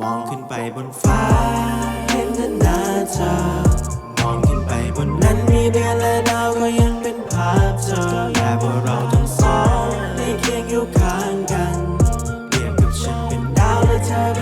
มองขึ้นไปบนฟ้า เห็นแต่หน้าเธอ มองขึ้นไปบนนั้นมีเดือนและดาวก็ยังเป็นภาพเธอแค่ว่าเราทั้งสองได้เคียงอยู่ข้างกันเปรียบกับฉันเป็นดาวและเธอเป็น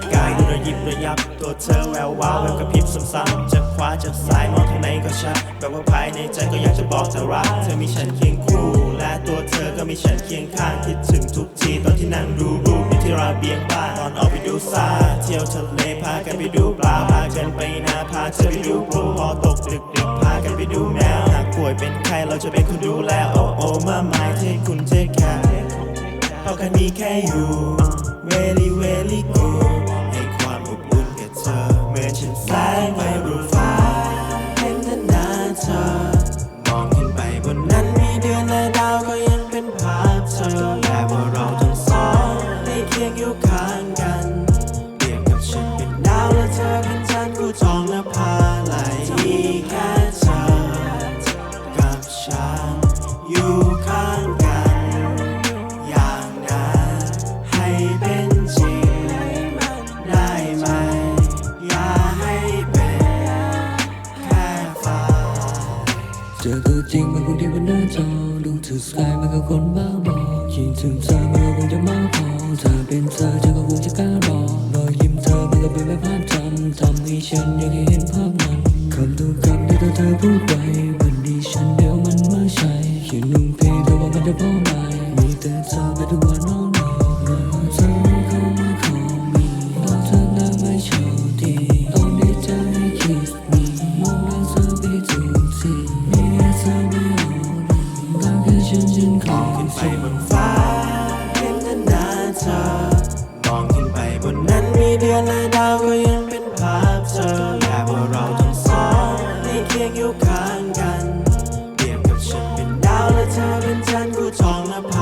ประกายดูระยิบระยับ ตัวเธอแวววาวแววกระพริบซ้ำๆจะขวาจะซ้ายมองทางไหนก็ชัดแบบว่าภายในใจก็อยากจะบอกเธอรักเธอมีฉันเคียงคู่และตัวเธอก็มีฉันเคียงข้างคิดถึงทุกทีตอนที่นั่งดูรูปอยู่ที่ระเบียงบ้านตอนออกไปดูซาเที่ยวทะเลพากันไปดูปลาพากันไปนาพาเธอไปดูพลุพอตกดึกดึกพากันไปดูแมวหากป่วยเป็นไข้เราจะเป็นคนดูแลโอ้โอ้มาหมายเทคุณเทคแคร์เอาะแค่นี้แค่อยู่ เธอ มองขึ้นไปบนนั้นมีเดือนและดาวก็ยังเป็นภาพเธอแต่ว่าเราทั้งสองได้เคียงอยู่ข้างกันเปรียบกับฉันเป็นดาวและเธอเป็นจันทร์กูจองและพาไหลแค่เธอกับฉัน เจอตัวจริงมันคงที่บนหน้าจอดูเธอสกายมันก็คนบ้าบอคิดถึงเธอมันก็คงจะมากพอถ้าเป็นเธอเธอก็คงจะกล้ารอรอยยิ้มเธอมันก็เป็นแบบภาพจำทำให้ฉันอยากให้เห็นภาพนั้นคำทุกคำที่เธอเธอพูดไปวันนี้ฉันเดียวมันไม่ใช่แค่นุ่งเพลงแต่ว่ามันจะพอไหม ขึ้นไปบนฟ้าเห็นแต่หน้าเธอมองขึ้นไปบนนั้นมีเดือนและดาวก็ยังเป็นภาพเธอแค่ว่าเราทั้งสองได้เคียงอยู่ข้างกันเปรียบกับฉันเป็นดาวและเธอเป็นจันทร์กูทองและพา